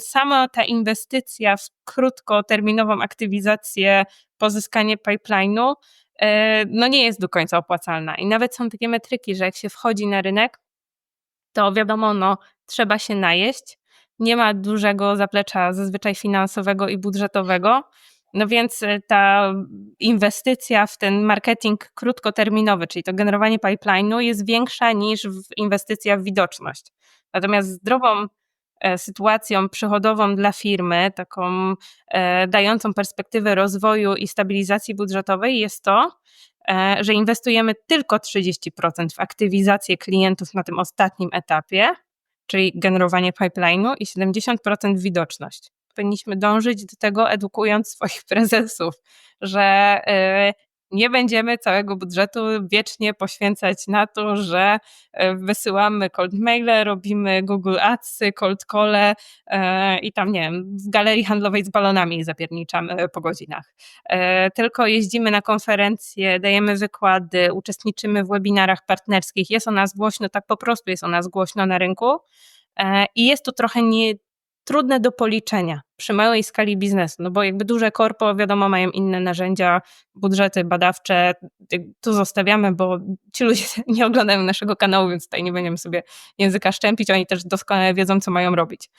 Sama ta inwestycja w krótkoterminową aktywizację, pozyskanie pipeline'u, e, no nie jest do końca opłacalna. I nawet są takie metryki, że jak się wchodzi na rynek, to wiadomo, no, trzeba się najeść. Nie ma dużego zaplecza zazwyczaj finansowego i budżetowego. No więc e, ta inwestycja w ten marketing krótkoterminowy, czyli to generowanie pipeline'u jest większa niż inwestycja w widoczność. Natomiast zdrową sytuacją przychodową dla firmy, taką e, dającą perspektywę rozwoju i stabilizacji budżetowej jest to, że inwestujemy tylko 30% w aktywizację klientów na tym ostatnim etapie, czyli generowanie pipeline'u i 70% w widoczność. Powinniśmy dążyć do tego, edukując swoich prezesów, że nie będziemy całego budżetu wiecznie poświęcać na to, że y, wysyłamy cold maile, robimy Google Adsy, cold call y, i tam, nie wiem, w galerii handlowej z balonami zapierniczamy po godzinach. Tylko jeździmy na konferencje, dajemy wykłady, uczestniczymy w webinarach partnerskich. Jest o nas głośno, tak po prostu jest o nas głośno na rynku. I jest to trochę nie, trudne do policzenia przy małej skali biznesu, no bo jakby duże korpo, wiadomo, mają inne narzędzia, budżety badawcze, tu zostawiamy, bo ci ludzie nie oglądają naszego kanału, więc tutaj nie będziemy sobie języka szczępić, oni też doskonale wiedzą, co mają robić.